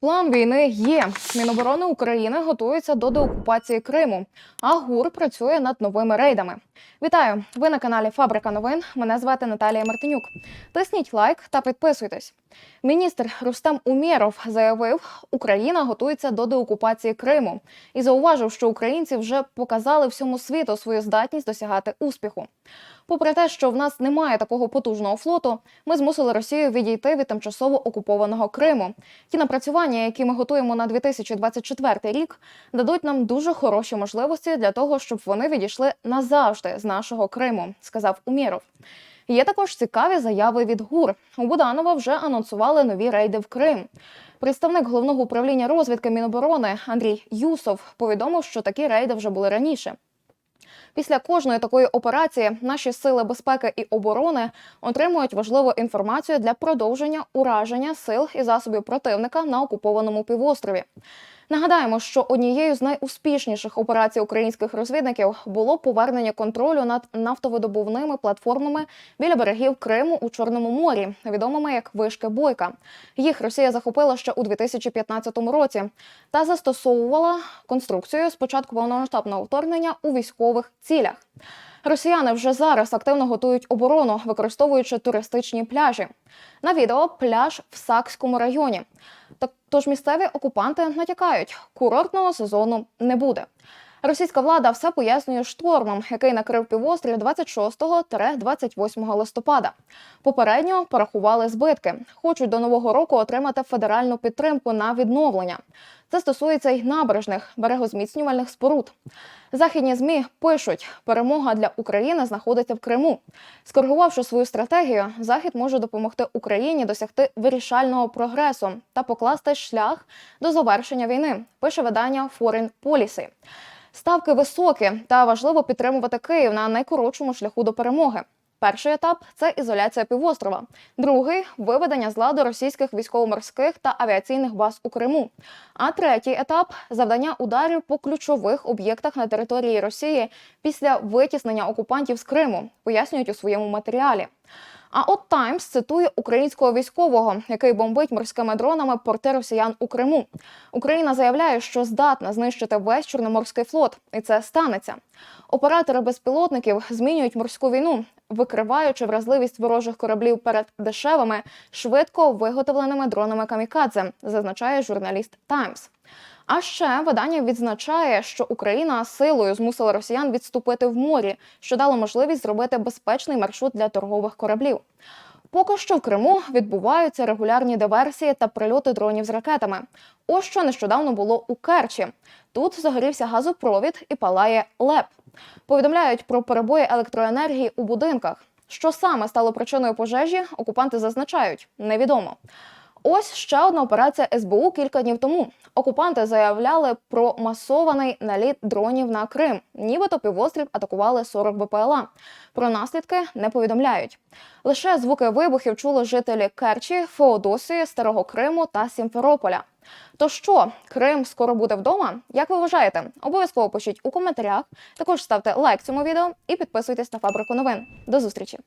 План війни є. Міноборони України готується до деокупації Криму, а ГУР працює над новими рейдами. Вітаю! Ви на каналі Фабрика новин. Мене звати Наталія Мартинюк. Тисніть лайк та підписуйтесь. Міністр Рустем Умєров заявив, Україна готується до деокупації Криму і зауважив, що українці вже показали всьому світу свою здатність досягати успіху. Попри те, що в нас немає такого потужного флоту, ми змусили Росію відійти від тимчасово окупованого Криму. Ті напрацювання, які ми готуємо на 2024 рік, дадуть нам дуже хороші можливості для того, щоб вони відійшли назавжди з нашого Криму, сказав Умєров. Є також цікаві заяви від ГУР. У Буданова вже анонсували нові рейди в Крим. Представник головного управління розвідки Міноборони Андрій Юсов повідомив, що такі рейди вже були раніше. Після кожної такої операції наші сили безпеки і оборони отримують важливу інформацію для продовження ураження сил і засобів противника на окупованому півострові. Нагадаємо, що однією з найуспішніших операцій українських розвідників було повернення контролю над нафтовидобувними платформами біля берегів Криму у Чорному морі, відомими як вишки Бойка. Їх Росія захопила ще у 2015 році та застосовувала конструкцію спочатку повномасштабного вторгнення у військових цілях. Росіяни вже зараз активно готують оборону, використовуючи туристичні пляжі. На відео пляж в Сакському районі. Тож місцеві окупанти натякають, курортного сезону не буде. Російська влада все пояснює штормом, який накрив півострів 26-28 листопада. Попередньо порахували збитки. Хочуть до нового року отримати федеральну підтримку на відновлення. Це стосується й набережних берегозміцнювальних споруд. Західні змі пишуть, перемога для України знаходиться в Криму. Скоригувавши свою стратегію, Захід може допомогти Україні досягти вирішального прогресу та покласти шлях до завершення війни. Пише видання Foreign Policy. Ставки високі та важливо підтримувати Київ на найкоротшому шляху до перемоги. Перший етап це ізоляція півострова, другий виведення з ладу російських військово-морських та авіаційних баз у Криму. А третій етап завдання ударів по ключових об'єктах на території Росії після витіснення окупантів з Криму, пояснюють у своєму матеріалі. А от Таймс цитує українського військового, який бомбить морськими дронами порти росіян у Криму. Україна заявляє, що здатна знищити весь чорноморський флот, і це станеться. Оператори безпілотників змінюють морську війну, викриваючи вразливість ворожих кораблів перед дешевими, швидко виготовленими дронами камікадзе, зазначає журналіст Таймс. А ще видання відзначає, що Україна силою змусила росіян відступити в морі, що дало можливість зробити безпечний маршрут для торгових кораблів. Поки що в Криму відбуваються регулярні диверсії та прильоти дронів з ракетами. Ось що нещодавно було у Керчі. Тут загорівся газопровід і палає ЛЕП. Повідомляють про перебої електроенергії у будинках. Що саме стало причиною пожежі, окупанти зазначають невідомо. Ось ще одна операція СБУ кілька днів тому. Окупанти заявляли про масований наліт дронів на Крим. Нібито півострів атакували 40 БПЛА. Про наслідки не повідомляють. Лише звуки вибухів чули жителі Керчі, Феодосії, Старого Криму та Сімферополя. То що, Крим скоро буде вдома? Як ви вважаєте? Обов'язково пишіть у коментарях. Також ставте лайк цьому відео і підписуйтесь на фабрику новин. До зустрічі!